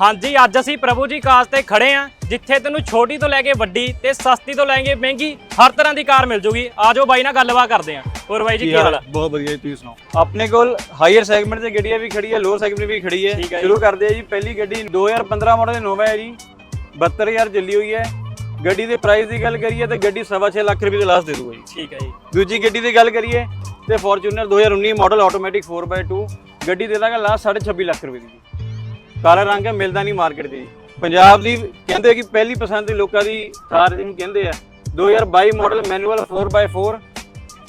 ਹਾਂਜੀ ਅੱਜ ਅਸੀਂ ਪ੍ਰਭੂ ਜੀ ਕਾਸ ਤੇ ਖੜੇ ਆ ਜਿੱਥੇ ਤੈਨੂੰ ਛੋਟੀ ਤੋਂ ਲੈ ਕੇ ਵੱਡੀ ਤੇ ਸਸਤੀ ਤੋਂ ਲੈ ਕੇ ਮਹਿੰਗੀ ਹਰ ਤਰ੍ਹਾਂ ਦੀ ਕਾਰ ਮਿਲ ਜੂਗੀ। ਆਜੋ ਬਾਈ ਨਾਲ ਗੱਲਬਾਤ ਕਰਦੇ ਆ ਹੋਰ ਬਾਈ ਜੀ ਕੀ ਹਾਲ ਆ? ਬਹੁਤ ਵਧੀਆ ਜੀ ਤੁਸੀਂ ਸੁਣਾਓ? ਆਪਣੇ ਕੋਲ ਹਾਈਅਰ ਸੈਗਮੈਂਟ ਤੇ ਗੱਡੀਆਂ ਵੀ ਖੜੀ ਹੈ ਲੋਅਰ ਸੈਗਮੈਂਟ ਵੀ ਖੜੀ ਹੈ। ਠੀਕ ਹੈ ਜੀ। ਸ਼ੁਰੂ ਕਰਦੇ ਆ ਜੀ ਪਹਿਲੀ ਗੱਡੀ 2015 ਮਾਡਲ ਇਨੋਵਾ ਹੈ ਜੀ। 72000 ਚੱਲੀ ਹੋਈ ਹੈ। ਗੱਡੀ ਦੇ ਪ੍ਰਾਈਸ ਦੀ ਗੱਲ ਕਰੀਏ ਤਾਂ ਗੱਡੀ 6.5 ਲੱਖ ਰੁਪਏ ਦੇ ਲਾਸਟ ਦੇ ਦੂਗਾ ਜੀ। ਠੀਕ ਹੈ ਜੀ। ਦੂਜੀ ਗੱਡੀ ਦੀ ਗੱਲ ਕਰੀਏ ਤੇ ਫੋਰਚੂਨਰ 2019 ਮਾਡਲ ਆਟੋਮੈਟਿਕ 4x2 ਗੱਡੀ ਦੇ ਦਾਂਗਾ ਲਾਸਟ 26 ਲੱਖ ਰੁਪਏ ਦੀ ਕਾਲਾ ਰੰਗ ਹੈ ਮਿਲਦਾ ਨਹੀਂ ਮਾਰਕੀਟ 'ਚ। ਜੀ ਪੰਜਾਬ ਦੀ ਕਹਿੰਦੇ ਕਿ ਪਹਿਲੀ ਪਸੰਦ ਦੇ ਲੋਕਾਂ ਦੀ ਕਾਰ ਜਿਹਨੂੰ ਕਹਿੰਦੇ ਆ। 2022 ਮਾਡਲ ਮੈਨੂਅਲ 4x4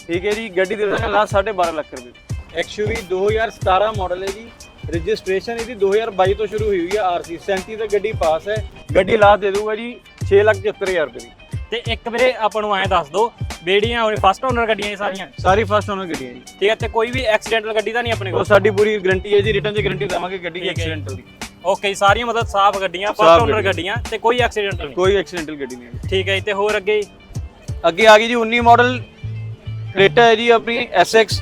ਠੀਕ ਹੈ ਜੀ ਗੱਡੀ ਦੇ ਦਾਂਗਾ ਲਾਸਟ 12.5 ਲੱਖ ਰੁਪਏ। ਐਕਸਯੂਵੀ 2017 ਮਾਡਲ ਹੈ ਜੀ। ਰਜਿਸਟ੍ਰੇਸ਼ਨ ਇਹਦੀ 2022 ਤੋਂ ਸ਼ੁਰੂ ਹੋਈ ਹੋਈ ਹੈ ਆਰਸੀ 37 ਤੇ ਗੱਡੀ ਪਾਸ ਹੈ। ਗੱਡੀ ਲਾਸਟ ਦੇ ਦੂਗਾ ਜੀ 675000 ਰੁਪਏ ਦੀ। ਤੇ ਇੱਕ ਵੀਰੇ ਆਪਾਂ ਨੂੰ ਐਂ ਦੱਸ ਦਿਓ ਬੇੜੀਆਂ ਹੋਏ ਫਸਟ ਓਨਰ ਗੱਡੀਆਂ ਇਹ ਸਾਰੀਆਂ? ਸਾਰੀ ਫਸਟ ਓਨਰ ਗੱਡੀ ਹੈ ਜੀ। ਠੀਕ ਹੈ ਤੇ ਕੋਈ ਵੀ ਐਕਸੀਡੈਂਟਲ ਗੱਡੀ ਤਾਂ ਨਹੀਂ ਆਪਣੇ ਉਹ ਕੋਲ? ਸਾਡੀ ਪੂਰੀ ਗਾਰੰਟੀ ਹੈ ਜੀ ਰਿਟਰਨ 'ਚ ਗਾਰੰਟੀ ਦੇਵਾਂਗੇ ਗੱਡੀ। ਐਕਸੀਡੈਂਟਲ ਦੀ। ਓਕੇ ਸਾਰੀਆਂ ਮਤਲਬ ਸਾਫ਼ ਗੱਡੀਆਂ ਫਸਟ ਸਾਫ਼ ਓਨਰ ਗੱਡੀਆਂ। ਗੱਡੀਆਂ ਤੇ ਕੋਈ ਐਕਸੀਡੈਂਟਲ ਨਹੀਂ। ਕੋਈ ਐਕਸੀਡੈਂਟਲ ਗੱਡੀ ਨਹੀਂ ਠੀਕ ਹੈ ਜੀ ਤੇ ਹੋਰ ਅੱਗੇ? ਅੱਗੇ ਆ ਗਈ ਜੀ 19 ਮਾਡਲ ਕ੍ਰੇਟਾ ਹੈ ਜੀ ਆਪਣੀ SX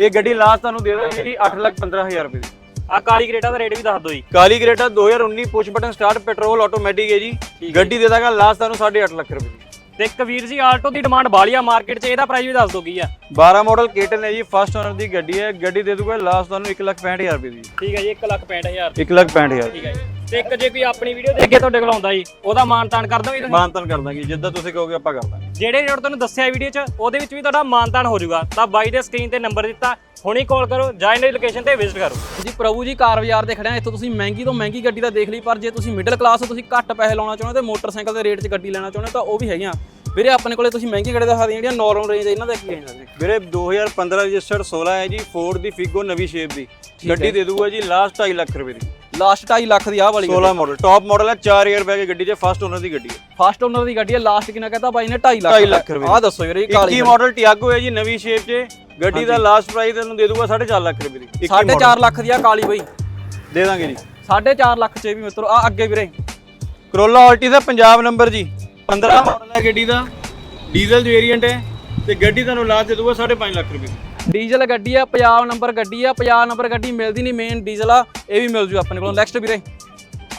ਇਹ ਗੱਡੀ ਲਾਸਟ ਤੁਹਾਨੂੰ ਦੇ ਦਾਂਗੇ ਜੀ 815000 ਰੁਪਏ ਦੀ। ਆ ਕਾਲੀ ਕਰੇਟਾ ਦਾ ਰੇਟ ਵੀ ਦੱਸ ਦਿਓ ਜੀ। ਕਾਲੀ Creta 2019 push button start petrol automatic ਹੈ ਜੀ। ਗੱਡੀ ਦੇ ਦਾਂਗਾ ਲਾਸਟ ਤੁਹਾਨੂੰ 8.5 ਲੱਖ ਰੁਪਏ ਦੀ। ਤੇ ਇੱਕ ਵੀਰ ਜੀ ਆਲਟੋ ਦੀ ਡਿਮਾਂਡ ਬਾਲੀ ਆ ਮਾਰਕੀਟ 'ਚ ਇਹਦਾ ਪ੍ਰਾਈਸ ਵੀ ਦੱਸ ਦਿਓ ਕੀ ਆ। 12 ਮਾਡਲ ਕੇਟਨ ਹੈ ਜੀ ਫਸਟ ਓਨਰ ਦੀ ਗੱਡੀ ਹੈ ਗੱਡੀ ਦੇ ਦੂਗਾ ਲਾਸਟ ਤੁਹਾਨੂੰ 1,65,000 ਰੁਪਏ ਦੀ। ਠੀਕ ਹੈ ਜੀ 165000 1,65,000 ਠੀਕ ਹੈ ਤੇ ਇੱਕ ਜੇ ਕੋਈ ਆਪਣੀ ਵੀਡੀਓ ਦੇਖ ਕੇ ਤੁਹਾਡੇ ਕੋਲ ਆਉਂਦਾ ਜੀ ਉਹਦਾ ਮਾਨਤਾਨ ਕਰ ਦੋਗੇ ਤੁਸੀਂ? ਮਾਨਤਨ ਕਰ ਦਾਂਗੇ ਜਿੱਦਾਂ ਤੁਸੀਂ ਕਹੋਗੇ ਆਪਾਂ ਕਰ ਦਾਂਗੇ। ਜਿਹੜੇ ਰੇਟ ਤੁਹਾਨੂੰ ਦੱਸਿਆ ਵੀਡੀਓ 'ਚ ਉਹਦੇ ਵਿੱਚ ਵੀ ਤੁਹਾਡਾ ਮਾਨਤਾਨ ਹੋ ਜਾਊਗਾ। ਤਾਂ ਬਾਈ ਦੇ ਸਕਰੀਨ ਤੇ ਨੰਬਰ ਦਿੱਤਾ ਹੁਣੀ ਕਾਲ ਕਰੋ ਜਾਂ ਇਹਨਾਂ ਦੀ ਲੋਕੇਸ਼ਨ ਤੇ ਵਿਜ਼ਿਟ ਕਰੋ। ਜੀ ਪ੍ਰਭੂ ਜੀ ਕਾਰ ਬਾਜ਼ਾਰ ਤੇ ਖੜਿਆ ਇੱਥੋਂ ਤੁਸੀਂ ਮਹਿੰਗੀ ਤੋਂ ਮਹਿੰਗੀ ਗੱਡੀ ਤਾਂ ਦੇਖ ਲਈ ਪਰ ਜੇ ਤੁਸੀਂ ਮਿਡਲ ਕਲਾਸ ਹੋ ਤੁਸੀਂ ਘੱਟ ਪੈਸੇ ਲਾਉਣਾ ਚਾਹੁੰਦੇ ਤੇ ਮੋਟਰਸਾਈਕਲ ਦੇ ਰੇਟ 'ਚ ਗੱਡੀ ਲੈਣਾ ਚਾਹੁੰਦੇ ਤਾਂ ਉਹ ਵੀ ਹੈਗੀਆਂ। ਵੀਰੇ ਆਪਣੇ ਕੋਲੇ ਤੁਸੀਂ ਮਹਿੰਗੀਆਂ ਗੱਡੀਆਂ ਦਿਖਾ ਦੀਆਂ ਜਿਹੜੀਆਂ ਨਾਰਮਲ ਰੇਂਜ ਇਹਨਾਂ ਦਾ ਕੀ ਰੇਂਜ ਹੈ ਵੀਰੇ 2015 ਰਜਿਸਟਰਡ 16 ਹੈ ਜੀ ਫੋਰਡ ਦੀ ਫਿਗੋ ਨਵੀਂ ਸ਼ੇਪ ਦੀ। ਗੱਡੀ ਦੇ ਦੂਗਾ ਜੀ ਲਾਸਟ 2.5 ਲੱਖ ਰੁਪਏ ਦੀ। ਲਾਸਟ 2.5 ਲੱਖ ਦੀ ਆਹ ਵਾਲੀ 16 ਮਾਡਲ ਟਾਪ ਮਾਡਲ ਹੈ 4 ਏਅਰ ਬੈਗ ਗੱਡੀ 'ਚ ਫਸਟ ਓਨਰ ਦੀ ਗੱਡੀ ਹੈ। ਫਸਟ ਓਨਰ ਦੀ ਗੱਡੀ ਹੈ ਲਾਸਟ ਕਿੰਨਾ ਕਹਿੰਦਾ ਬਾਈ ਨੇ? 2.5 ਲੱਖ। 2.5 ਲੱਖ ਰੁਪਏ ਆਹ ਦੱਸੋ ਵੀਰੇ ਇਹ ਕਾਲੀ 21 ਮਾਡਲ ਟਿਆਗੋ ਹੈ ਜੀ ਨਵੀਂ ਸ਼ੇਪ 'ਚ। ਗੱਡੀ ਦਾ ਲਾਸਟ ਪ੍ਰਾਈਸ ਤੁਹਾਨੂੰ ਦੇ ਦੂਗਾ 4.5 ਲੱਖ ਰੁਪਏ ਦੀ। 21 model। 4.5 ਲੱਖ ਦੀ ਆ ਕਾਲੀ ਬਈ। ਦੇ ਦਾਂਗੇ ਜੀ। 4.5 ਲੱਖ 'ਚ ਇਹ ਵੀ ਮਿੱਤਰੋ ਆ ਅੱਗੇ ਵੀਰੇ। ਕਰੋਲਾ ਆਲਟੀ ਦਾ ਪੰਜਾਬ ਨੰਬਰ ਜੀ। 15 ਮਾਡਲ ਹੈ ਗੱਡੀ ਦਾ। ਡੀਜ਼ਲ ਵੇਰੀਐਂਟ ਹੈ। ਤੇ ਗੱਡੀ ਤੁਹਾਨੂੰ ਲਾਸਟ ਦੇ ਦੂਗਾ 5.5 ਲੱਖ ਰੁਪਏ ਦੀ। ਡੀਜ਼ਲ ਗੱਡੀ ਆ ਪੰਜਾਬ ਨੰਬਰ ਗੱਡੀ ਆ। ਪੰਜਾਬ ਨੰਬਰ ਗੱਡੀ ਮਿਲਦੀ ਨਹੀਂ ਮੇਨ ਡੀਜ਼ਲ ਆ। ਇਹ ਵੀ ਮਿਲ ਜੂ ਆਪਣੇ ਕੋਲ। ਨੈਕਸਟ ਵੀਰੇ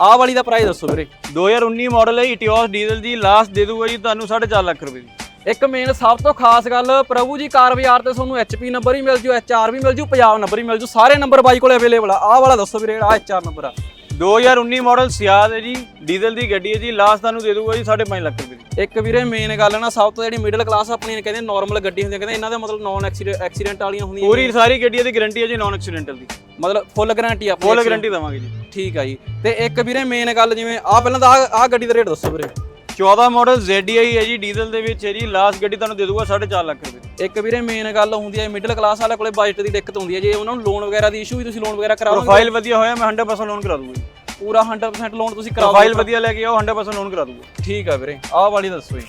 ਆਹ ਵਾਲੀ ਦਾ ਪ੍ਰਾਈਸ ਦੱਸੋ ਵੀਰੇ। 2019 ਮਾਡਲ ਹੈ ਇਟਿਓਸ ਡੀਜ਼ਲ ਜੀ ਲਾਸਟ ਦੇ। ਦੂਗਾ ਜੀ ਤੁਹਾਨੂੰ 4.5 ਲੱਖ ਰੁਪਏ ਦੀ। ਇੱਕ ਮੇਨ ਸਭ ਤੋਂ ਖਾਸ ਗੱਲ ਪ੍ਰਭੂ ਜੀ ਕਾਰ ਬਾਜ਼ਾਰ ਤੇ ਤੁਹਾਨੂੰ ਐਚਪੀ ਨੰਬਰ ਹੀ ਮਿਲ ਜੂ ਐਚਆਰ ਵੀ ਮਿਲ ਜੂ ਪੰਜਾਬ ਨੰਬਰ ਹੀ ਮਿਲ ਜੂ ਸਾਰੇ ਨੰਬਰ ਬਾਈ ਕੋਲੇ ਅਵੇਲੇਬਲ ਆ। ਆਹ ਵਾਲਾ ਦੱਸੋ ਵੀਰੇ ਜਿਹੜਾ ਐਚਆਰ ਨੰਬਰ ਆ। 2019 ਮਾਡਲ ਸਿਆਦ ਹੈ ਜੀ ਡੀਜ਼ਲ ਦੀ ਗੱਡੀ ਹੈ ਜੀ ਲਾਸਟ ਤੁਹਾਨੂੰ ਦੇ ਦੂਗਾ ਜੀ 5.5 ਲੱਖ ਰੁਪਏ ਇੱਕ ਵੀਰੇ ਮੇਨ ਗੱਲ ਨਾ ਸਭ ਤੋਂ ਜਿਹੜੀ ਮਿਡਲ ਕਲਾਸ ਆਪਣੀ ਕਹਿੰਦੇ ਨਾਰਮਲ ਗੱਡੀ ਹੁੰਦੀ ਆ, ਕਹਿੰਦੇ ਇਹਨਾਂ ਦਾ ਮਤਲਬ ਨਾਨ ਐਕਸੀਡੈਂਟ ਵਾਲੀਆਂ ਹੁੰਦੀਆਂ ਪੂਰੀ ਸਾਰੀ ਗੱਡੀਆਂ ਦੀ ਗਾਰੰਟੀ ਹੈ ਜੀ ਨਾਨ ਐਕਸੀਡੈਂਟਲ ਦੀ। ਮਤਲਬ ਫੁੱਲ ਗਾਰੰਟੀ ਆਪਣੀ ਫੁੱਲ ਗਾਰੰਟੀ ਦਵਾਂਗੇ ਜੀ। ਠੀਕ ਆ ਜੀ। ਤੇ ਇੱਕ ਵੀਰੇ ਮੇਨ ਗੱਲ ਜਿਵੇਂ ਆ ਪਹਿਲਾਂ ਤਾਂ ਆ ਗੱਡੀ ਦਾ ਰੇਟ ਦੱਸੋ ਵੀਰੇ। 14 ਮਾਡਲ ZDI ਹੈ ਜੀ ਡੀਜ਼ਲ ਦੇ ਵਿੱਚ ਹੈ ਜੀ ਲਾਸਟ ਗੱਡੀ ਤੁਹਾਨੂੰ ਦੇ ਦੂਗਾ 4.5 ਲੱਖ ਰੁਪਏ ਇੱਕ ਵੀਰੇ ਮੇਨ ਗੱਲ ਹੁੰਦੀ ਹੈ ਮਿਡਲ ਕਲਾਸ ਵਾਲੇ ਕੋਲੇ ਬਜਟ ਦੀ ਦਿੱਕਤ ਹੁੰਦੀ ਹੈ ਜੇ ਉਹਨਾਂ ਨੂੰ ਲੋਨ ਵਗੈਰਾ ਦੀ ਇਸ਼ੂ ਵੀ ਤੁਸੀਂ ਲੋਨ ਵਗੈਰਾ ਕਰਾਓਗੇ ਪ੍ਰੋਫਾਈਲ ਵਧੀਆ ਹੋਇਆ ਮੈਂ 100% ਲੋਨ ਕਰਾ ਦੂੰਗਾ ਜੀ। ਪੂਰਾ 100% ਲੋਨ ਤੁਸੀਂ ਕਰਾਓਗੇ ਪ੍ਰੋਫਾਈਲ ਵਧੀਆ ਲੈ ਕੇ ਆਓ 100% ਲੋਨ ਕਰਾ ਦੂੰਗਾ ਠੀਕ ਆ ਵੀਰੇ ਆਹ ਵਾਲੀ ਦੱਸੋ ਜੀ।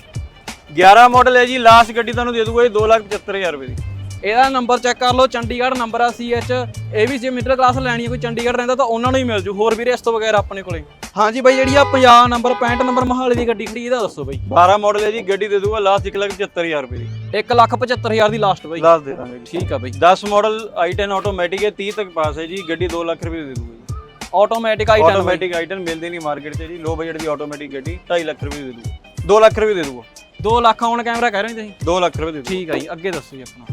11 ਮਾਡਲ ਹੈ ਜੀ ਲਾਸਟ ਗੱਡੀ ਤੁਹਾਨੂੰ ਦੇ ਦੂਗਾ ਜੀ 275000 ਰੁਪਏ ਦੀ। ਇਹਦਾ ਨੰਬਰ ਚੈੱਕ ਕਰ ਲਓ ਚੰਡੀਗੜ੍ਹ ਨੰਬਰ ਆ CH ਇਹ ਵੀ ਜੇ ਮਿਡਲ ਕਲਾਸ ਲੈਣੀ ਹੈ ਕੋਈ ਚੰਡੀਗੜ੍ਹ ਰਹਿੰਦਾ ਤਾਂ ਉਹਨਾਂ ਨੂੰ ਹੀ ਮਿਲ ਜੂ ਹੋਰ ਵੀਰੇ ਇਸ ਤੋਂ ਵਗੈਰਾ ਆਪਣੇ ਕੋਲੇ। ਹਾਂਜੀ ਬਾਈ ਜਿਹੜੀ ਆ 50 ਨੰਬਰ 65 ਨੰਬਰ ਮਹਾਲੀ ਦੀ ਗੱਡੀ ਖੜੀ ਇਹਦਾ ਦੱਸੋ ਬਾਈ। 12 ਮਾਡਲ ਹੈ ਜੀ ਗੱਡੀ ਦੇ ਦੂਗਾ ਲਾਸਟ 175000 ਰੁਪਏ ਦੀ। 175000 ਦੀ ਲਾਸਟ ਬਾਈ। ਲਾਸਟ ਦੇ ਦਾਂਗੇ ਜੀ। ਠੀਕ ਆ ਬਾਈ। 10 ਮਾਡਲ i10 ਆਟੋਮੈਟਿਕ ਹੈ 30 ਤੱਕ ਪਾਸ ਹੈ ਜੀ ਗੱਡੀ 2 ਲੱਖ ਰੁਪਏ ਦੀ ਦੇ ਦੂਗਾ ਆਟੋਮੈਟਿਕ ਆਈ 10 ਆਟੋਮੈਟਿਕ i10 ਮਿਲਦੀ ਨਹੀਂ ਮਾਰਕੀਟ 'ਚ ਜੀ ਲੋ ਬਜਟ ਦੀ ਆਟੋਮੈਟਿਕ ਗੱਡੀ 2.5 ਲੱਖ ਰੁਪਏ ਦੀ ਦੇ ਦੂਗਾ। 2 ਲੱਖ ਰੁਪਏ ਦੇ ਦੂਗਾ। 2 ਲੱਖ ਆਨ ਕੈਮਰਾ ਕਹਿ ਰਹੇ ਹੋ ਤੁਸੀਂ? 2 ਲੱਖ ਰੁਪਏ ਦੇ ਦੂਗਾ। ਠੀਕ ਆ ਜੀ ਅੱਗੇ ਦੱਸੋ ਜੀ ਆਪਣਾ।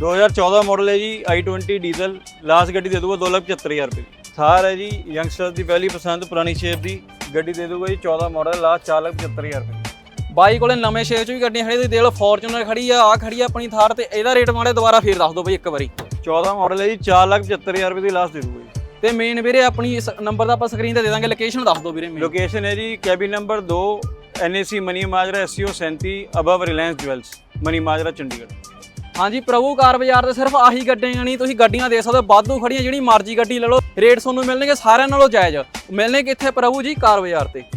2014 ਮਾਡਲ ਹੈ ਜੀ i20 ਡੀਜ਼ਲ ਲਾਸਟ ਗੱਡੀ ਦੇ ਦੂਗਾ 275000 ਰੁਪਏ ਦੀ। ਥਾਰ ਹੈ ਜੀ ਯੰਗਸਟਰ ਦੀ ਪਹਿਲੀ ਪਸੰਦ ਪੁਰਾਣੀ ਸ਼ੇਪ ਦੀ। ਗੱਡੀ ਦੇ ਦੂਗਾ ਜੀ 14 ਮਾਡਲ ਲਾਸਟ 475000 ਰੁਪਏ। ਦੀ ਬਾਈ ਕੋਲੇ ਨਵੇਂ ਸ਼ੇਰ ਚ ਵੀ ਗੱਡੀਆਂ ਖੜੀਆਂ ਤੁਸੀਂ ਦੇਖ ਲਓ ਫੋਰਚੂਨਰ ਖੜੀ ਆ ਆ ਖੜੀ ਆ ਆਪਣੀ ਥਾਰ ਤੇ ਇਹਦਾ ਰੇਟ ਮਾੜੇ ਦੁਬਾਰਾ ਫੇਰ ਦੱਸ ਦਿਓ ਬਈ ਇੱਕ ਵਾਰੀ। 14 ਮਾਡਲ ਹੈ ਜੀ 475000 ਰੁਪਏ ਦੀ ਲਾਸਟ ਦੇ ਦੂਗਾ ਜੀ। ਤੇ ਮੇਨ ਵੀਰੇ ਆਪਣੀ ਇਸ ਨੰਬਰ ਦਾ ਆਪਾਂ ਸਕਰੀਨ ਤੇ ਦੇ ਦਾਂਗੇ ਲੋਕੇਸ਼ਨ ਦੱਸ ਦਿਓ ਵੀਰੇ ਮੇਨ ਲੋਕੇਸ਼ਨ ਹੈ ਜੀ cabin number 2 NAC Mani Majra SCO 37 above Reliance jewels Mani Majra Chandigarh. ਹਾਂਜੀ ਪ੍ਰਭੂ, ਕਾਰ ਬਾਜ਼ਾਰ ਤੇ ਸਿਰਫ ਆਹੀ ਗੱਡੀਆਂ ਨਹੀਂ, ਤੁਸੀਂ ਗੱਡੀਆਂ ਦੇ ਸਕਦੇ ਹੋ, ਵਾਧੂ ਖੜੀਆਂ ਜਿਹੜੀ ਮਰਜ਼ੀ ਗੱਡੀ ਲੈ ਲਓ, ਰੇਟ ਤੁਹਾਨੂੰ ਮਿਲਣਗੇ ਸਾਰਿਆਂ ਨਾਲੋਂ ਜਾਇਜ਼। ਮਿਲਣੇ ਕਿੱਥੇ ਪ੍ਰਭੂ ਜੀ, ਕਾਰ ਬਾਜ਼ਾਰ ਤੇ।